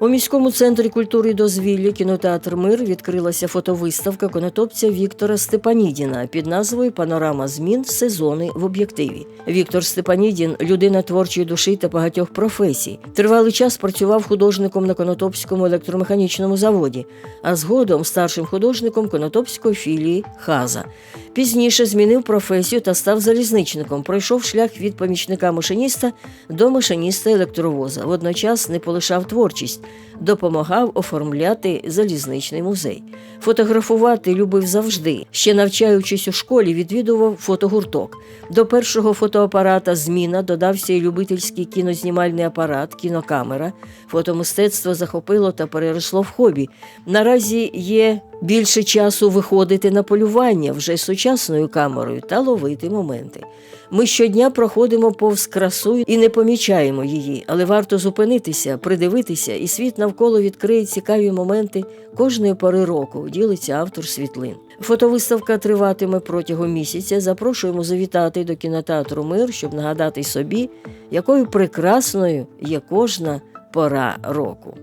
У міському центрі культури і дозвілля кінотеатр Мир відкрилася фотовиставка конотопця Віктора Степанідіна під назвою Панорама змін сезони в об'єктиві. Віктор Степанідін людина творчої душі та багатьох професій. Тривалий час працював художником на Конотопському електромеханічному заводі, а згодом старшим художником Конотопської філії Хаза. Пізніше змінив професію та став залізничником. Пройшов шлях від помічника машиніста до машиніста електровоза. Водночас не полишав творчість, допомагав оформляти залізничний музей. Фотографувати любив завжди. Ще навчаючись у школі, відвідував фотогурток. До першого фотоапарата зміна додався і любительський кінознімальний апарат, кінокамера. Фотомистецтво захопило та переросло в хобі. Наразі є більше часу виходити на полювання вже з сучасною камерою та ловити моменти. Ми щодня проходимо повз красу і не помічаємо її, але варто зупинитися, придивитися, і світ навколо відкриє цікаві моменти кожної пори року, ділиться автор світлин. Фотовиставка триватиме протягом місяця. Запрошуємо завітати до кінотеатру Мир, щоб нагадати собі, якою прекрасною є кожна пора року.